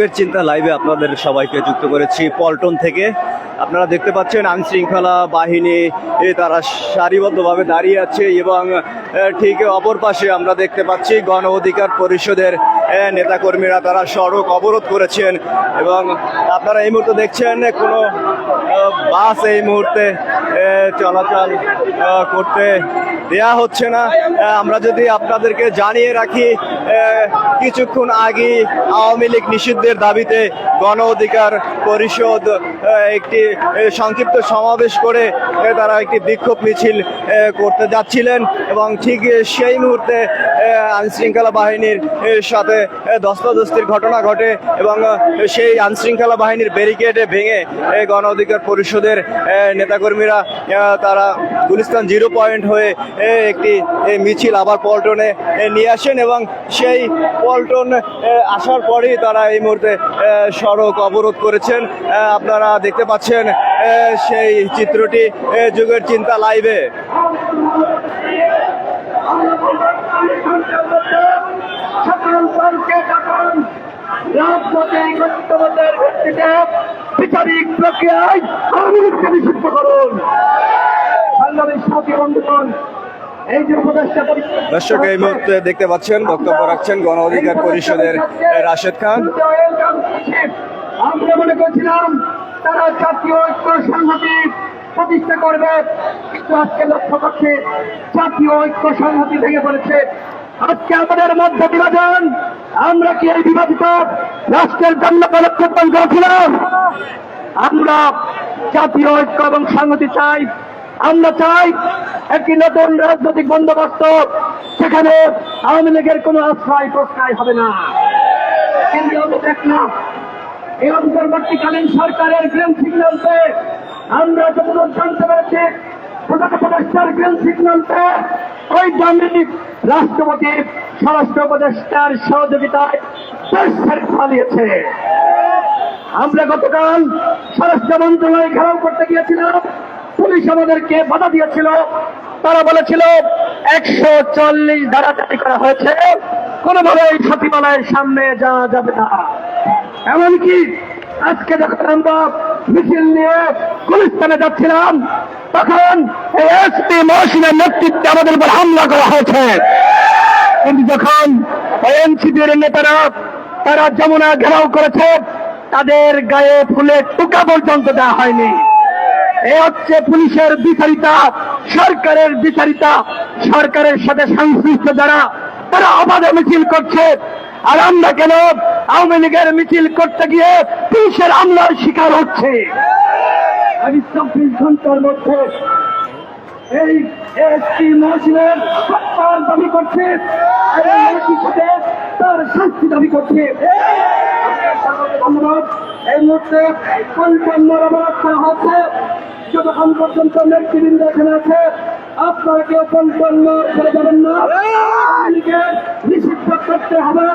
যুগের চিন্তা লাইভে আপনাদের সবাইকে যুক্ত করেছি পল্টন থেকে। আপনারা দেখতে পাচ্ছেন আইন শৃঙ্খলা বাহিনী এ, তারা সারিবদ্ধভাবে দাঁড়িয়ে আছে এবং ঠিক অপর পাশে আমরা দেখতে পাচ্ছি গণ অধিকার পরিষদের নেতাকর্মীরা তারা সড়ক অবরোধ করেছেন এবং আপনারা এই মুহূর্তে দেখছেন কোনো বাস এই মুহূর্তে চলাচল করতে দেয়া হচ্ছে না। আমরা যদি আপনাদেরকে জানিয়ে রাখি কিছুক্ষণ আগে আওয়ামী লীগ নিষিদ্ধের দাবিতে গণ অধিকার পরিষদ একটি সংক্ষিপ্ত সমাবেশ করে তারা একটি বিক্ষোভ মিছিল করতে যাচ্ছিলেন এবং ঠিক সেই মুহূর্তে আইন শৃঙ্খলা বাহিনীর সাথে আহ, ধস্তাধস্তির ঘটনা ঘটে এবং সেই আইন শৃঙ্খলা বাহিনীর ব্যারিকেডে ভেঙে গণ অধিকার পরিষদের নেতাকর্মীরা তারা গুলিস্তান জিরো পয়েন্ট হয়ে একটি মিছিল আবার পল্টনে নিয়ে আসেন এবং সেই পল্টন আসার পরেই তারা এই মুহূর্তে সড়ক অবরোধ করেছেন। আপনারা দেখতে পাচ্ছেন সেই চিত্রটি যুগের চিন্তা লাইভে। বিচারিক প্রক্রিয়ায় আওয়ামী নিষিদ্ধ করুন। সংগ্রামী সাথী বন্ধুগণ দর্শক, এই মুহূর্তে দেখতে পাচ্ছেন, বক্তব্য রাখছেন গণ অধিকার পরিষদের রাশেদ খান। আমরা মনে করছিলাম তারা জাতীয় ঐক্য সংহতি প্রতিষ্ঠা করবে আজকে লক্ষ্য করছে জাতীয় ঐক্য সংহতি ভেঙে পড়েছে। আজকে আমাদের মধ্যে বিভাজন, আমরা কি এই বিভাজিত রাষ্ট্রের জন্য পদক্ষেপণ করেছিলাম আমরা জাতীয় ঐক্য এবং সংহতি চাই। আমরা চাই একটি নতুন রাজনৈতিক বন্দোবস্ত, সেখানে আওয়ামী লীগের কোনো আশ্রয় প্রশ্রয় হবে না। কিন্তু এই অন্তর্বর্তীকালীন সরকারের গ্রিন সিগন্যালতে আমরা যতদূর জানতে পেরেছি, প্রধান উপদেষ্টার গ্রিন সিগন্যালতে ওই দামি রাষ্ট্রপতি, স্বরাষ্ট্র উপদেষ্টার সহযোগিতায় পালিয়েছে। আমরা গতকাল স্বরাষ্ট্র মন্ত্রণালয় ঘেরাও করতে গিয়েছিলাম। পুলিশ আমাদেরকে বাধা দিয়েছিল। তারা বলেছিল, একশো চল্লিশ ধারা জারি করা হয়েছে। কোনোভাবেই সচিবালয়ের সামনে যাওয়া যাবে না। এমনকি আজকে যখন আমরা মিছিল নিয়ে গুলিস্তানে যাচ্ছিলাম, তখন এসপি মহসিনের নেতৃত্বে আমাদের উপর হামলা করা হয়েছে। কিন্তু যখন এনসিপির নেতারা তারা যমুনা ঘেরাও করেছে, তাদের গায়ে ফুলের টুকা পর্যন্ত দেওয়া হয়নি। এ হচ্ছে পুলিশের বিচারিতা, সরকারের বিচারিতা, সরকারের সাথে সংশ্লিষ্ট যারা, তারা অবাধে মিছিল করছে। আর আমরা কেন আওয়ামী লীগের মিছিল করতে গিয়ে পুলিশের হামলার শিকার হচ্ছে? আমি চব্বিশ ঘণ্টার মধ্যে এই এসপি মহসিনের হত্যার দাবি করছে। তার শাস্তি দাবি করছে। ধন্যবাদ। এই মুহূর্তে অবরোধ হচ্ছে। যতক্ষণ পর্যন্ত নেতৃবৃন্দ এখানে আছে আপনারা কেউ পঞ্চান্ন করে যাবেন না। আওয়ামীকে নিষিদ্ধ করতে হবে।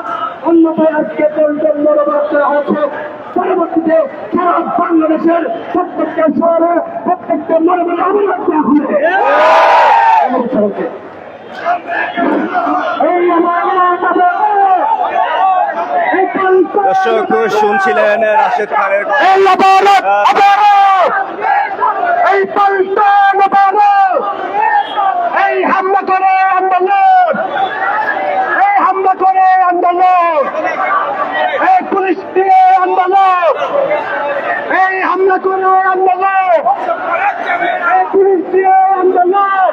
অন্যথায় আজকে পঞ্চান্ন অবরোধ করা হচ্ছে। পরবর্তীতে সারা বাংলাদেশের প্রত্যেকটা শহরে প্রত্যেকটা মনে মনে অবরোধ করা হবে। এই আমার দর্শক শুনছিলেন রাশেদ খানের। এই এই এই হামলা করে আন্দোলন এই হামলা করে আন্দোলন এই পুলিশ দিয়ে আন্দোলন এই হামলা করে আন্দোলন এই পুলিশ দিয়ে আন্দোলন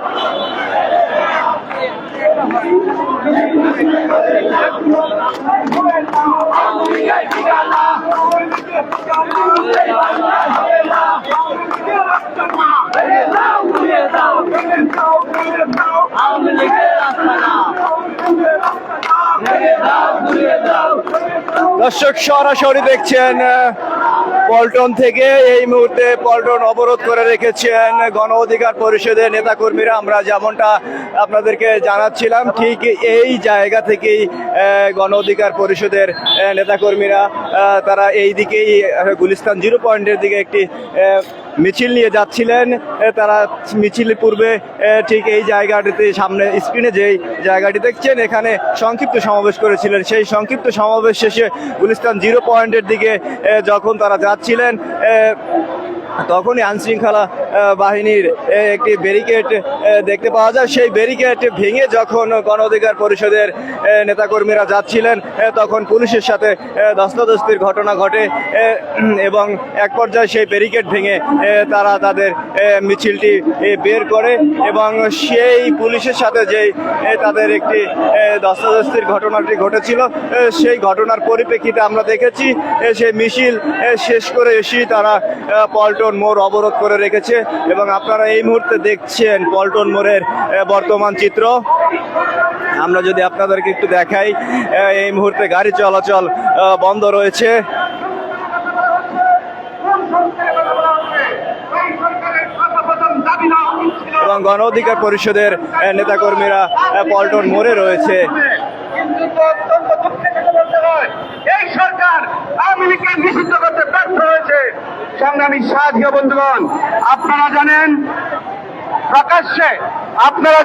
দর্শক সরাসরি দেখছেন পল্টন থেকে। এই মুহূর্তে পল্টন অবরোধ করে রেখেছেন গণ অধিকার পরিষদের নেতাকর্মীরা। আমরা যেমনটা আপনাদেরকে জানাচ্ছিলাম, ঠিক এই জায়গা থেকেই গণ অধিকার পরিষদের নেতাকর্মীরা তারা এই দিকেই গুলিস্তান জিরো পয়েন্টের দিকে একটি মিছিল নিয়ে যাচ্ছিলেন। তারা মিছিল পূর্বে ঠিক এই জায়গাটিতে সামনে স্ক্রিনে যেই জায়গাটি দেখছেন, এখানে সংক্ষিপ্ত সমাবেশ করেছিলেন। সেই সংক্ষিপ্ত সমাবেশ শেষে গুলিস্তান জিরো পয়েন্টের দিকে যখন তারা যাচ্ছিলেন তখনই আইনশৃঙ্খলা বাহিনীর একটি ব্যারিকেড দেখতে পাওয়া যায়। সেই ব্যারিকেড ভেঙে যখন গণ অধিকার পরিষদের নেতাকর্মীরা যাচ্ছিলেন তখন পুলিশের সাথে ধস্তাধস্তির ঘটনা ঘটে এবং এক পর্যায়ে সেই ব্যারিকেড ভেঙে তারা তাদের মিছিলটি বের করে এবং সেই পুলিশের সাথে যেই তাদের একটি ধস্তাধস্তির ঘটনাটি ঘটেছিল সেই ঘটনার পরিপ্রেক্ষিতে আমরা দেখেছি সেই মিছিল শেষ করে এসেই তারা পল্টন মোড় অবরোধ করে রেখেছে। এবং আপনারা এই মুহূর্তে দেখছেন পল্টন মোড়ের বর্তমান চিত্র। আমরা যদি আপনাদেরকে একটু দেখাই এই মুহূর্তে গাড়ি চলাচল বন্ধ রয়েছে। এবং গণ অধিকার পরিষদের নেতাকর্মীরা পল্টন মোড়ে রয়েছে। এই সরকার আওয়ামী লীগকে নিষিদ্ধ করতে ব্যর্থ হয়েছে। সংগ্রামী সাথীয় বন্ধুগণ। আপনারা জানেন, প্রকাশ্যে, আপনারা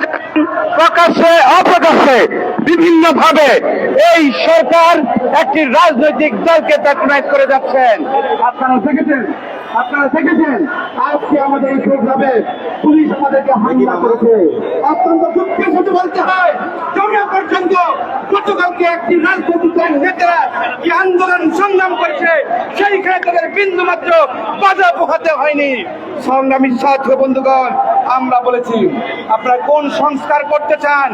প্রকাশ্যে, অপ্রকাশ্যে বিভিন্ন ভাবে এই সরকার একটি রাজনৈতিক দলকে প্যাট্রোনাইজ করে যাচ্ছেন। আপনারা দেখেছেন আপনারা দেখেছেন, আজকে আমাদের এই প্রোগ্রামে পুলিশ আমাদেরকে হামলা করেছে। অত্যন্ত দুঃখের সাথে বলতে হয় জমিয়া পর্যন্ত গতকালকে একটি রাজনৈতিক দল নেতারা কি আন্দোলন সংগ্রাম তাদের বিন্দু মাত্র বাধা পোহাতে হয়নি। সংগ্রামী সাথী বন্ধুগণ আমরা বলেছি আপনারা কোন সংস্কার করতে চান?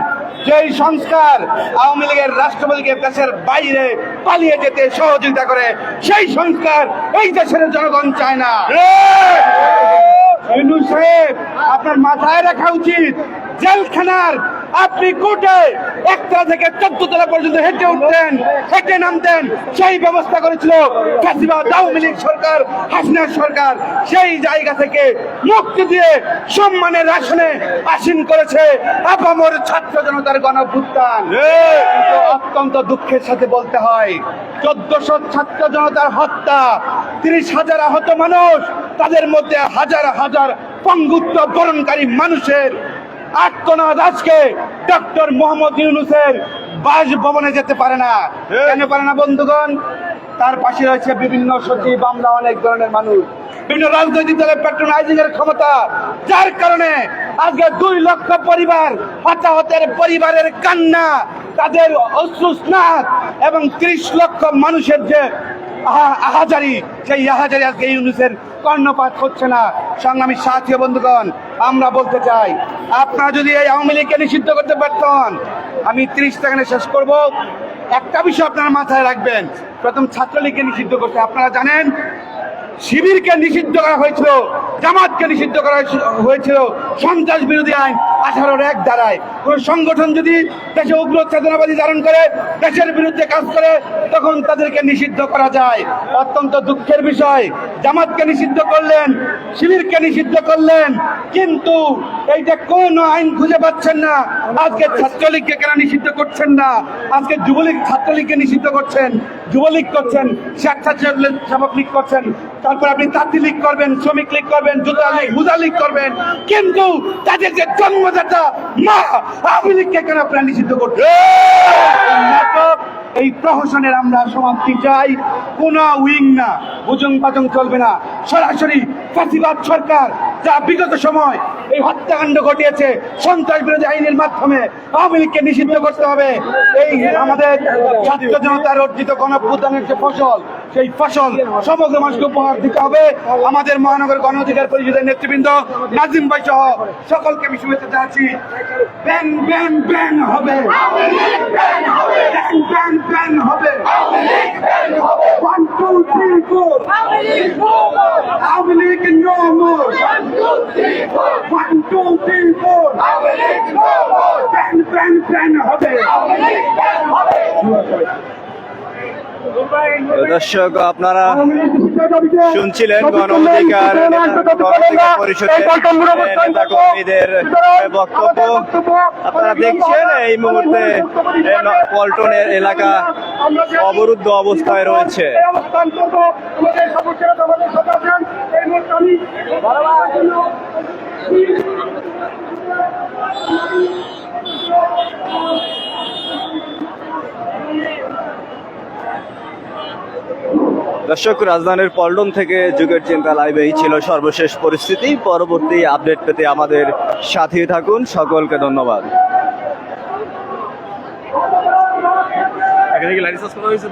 যেই সংস্কার আওয়ামী লীগের রাষ্ট্রপতিকে দেশের বাইরে পালিয়ে যেতে সহযোগিতা করে সেই সংস্কার এই দেশের জনগণ চায় না। সাহেব আপনার মাথায় রাখা উচিত জেলখানার আপনি কোর্টে একতলা থেকে চোদ্দ তলা পর্যন্ত হেঁটে উঠতেন হেঁটে নামতেন সেই ব্যবস্থা করেছিল ফ্যাসিবাদ আওয়ামী লীগ সরকার হাসিনা সরকার। সেই জায়গা থেকে মুক্তি দিয়ে সম্মানের আসনে আসীন করেছে আপামর ছাত্র জনতার গণভুত্থান। অত্যন্ত দুঃখের সাথে বলতে হয় চোদ্দশো ছাত্র জনতার হত্যা তিরিশ হাজার আহত মানুষ তাদের মধ্যে হাজার হাজার পঙ্গুত্ব বরণকারী মানুষের আত্মনাদ আজকে ডক্টর মোহাম্মদ ইউনুসের বাসভবনে যেতে পারে না। কেন পারে না বন্ধুগণ? তার পাশে রয়েছে বিভিন্ন সচিব আমরা অনেক ধরনের মানুষ। বিভিন্ন রাজনৈতিক দলের প্যাট্রোনাইজিং এর ক্ষমতা। যার কারণে আজকে দুই লক্ষ পরিবার হতাহতের পরিবারের কান্না তাদের অশ্রুস্নাত এবং ত্রিশ লক্ষ মানুষের যে আহা- আহাজারি সেই আহাজারি আজকে ইউনুসের কর্ণপাত হচ্ছে না। সংগ্রামী সাথী বন্ধুগণ, আমরা বলতে চাই, আপনারা যদি এই আওয়ামী লীগকে নিষিদ্ধ করতে পারতেন, আমি ত্রিশ সেকেন্ডে শেষ করব। একটা বিষয় আপনারা মাথায় রাখবেন, প্রথম ছাত্রলীগকে নিষিদ্ধ করতে। আপনারা জানেন, শিবিরকে নিষিদ্ধ করা হয়েছিল, জামাতকে নিষিদ্ধ করা হয়েছিল- সন্ত্রাস বিরোধী আইন। আঠারোর এক দ্বারায়। কোন সংগঠন যদি দেশে উগ্র চেতনাবাদী ধারণ করে, দেশের বিরুদ্ধে কাজ করে, তখন তাদেরকে নিষিদ্ধ করা যায়। অত্যন্ত দুঃখের বিষয়। জামাতকে নিষিদ্ধ করলেন, শিবিরকে নিষিদ্ধ করলেন, কিন্তু এইটা কোন আইন খুঁজে পাচ্ছেন না। আজকে ছাত্রলীগকে কেন নিষিদ্ধ করছেন না? আজকে যুবলীগ ছাত্রলীগকে নিষিদ্ধ করছেন, যুবলীগ করছেন স্বেচ্ছাসেবক সেবক লীগ করছেন, তারপর আপনি তাঁতি লীগ করবেন, শ্রমিক লীগ করবেন, জুতা লীগ মুদা লীগ করবেন, কিন্তু তাদের যে জন্মদাতা মা আওয়ামী লীগকে কেন আপনারা নিষিদ্ধ এই নাটক এই প্রহসনের আমরা সমাপ্তি চাই। কোন উইং না বুজং পাজং চলবে না। সরাসরি ফাঁসিবাদ সরকার যা বিগত সময় এই হত্যাকাণ্ড ঘটিয়েছে সন্ত্রাস বিরোধী আইনের মাধ্যমে আওয়ামী লীগকে নিষিদ্ধ করতে হবে। এই আমাদের ছাত্র জনতার অর্জিত গণপ্রদানের যে ফসল সেই ফসল সমগ্র মানুষকে উপহার দিতে হবে। আমাদের মহানগর গণ অধিকার পরিষদের নেতৃবৃন্দ নাজিম ভাই সহ সকলকে আমি শুভেচ্ছা জানাচ্ছি। ব্যাং ব্যাং ব্যাং হবে। ব্যাং ব্যাং হবে। One two three four Awami League no more one two three four bang bang bang হবে। দর্শক আপনারা শুনছিলেন গণ অধিকার পরিষদের বক্তব্য আপনারা দেখছেন এই মুহূর্তে পল্টনের এলাকা অবরুদ্ধ অবস্থায় রয়েছে এই অবস্থান করব আমাদের সদস্যরা আমাদের সাথে আছেন এই দর্শক রাজধানীর পল্টন থেকে যুগের চিন্তা লাইভে এই ছিল সর্বশেষ পরিস্থিতি। পরবর্তী আপডেট পেতে আমাদের সাথে থাকুন। সকলকে ধন্যবাদ। করা হয়েছে?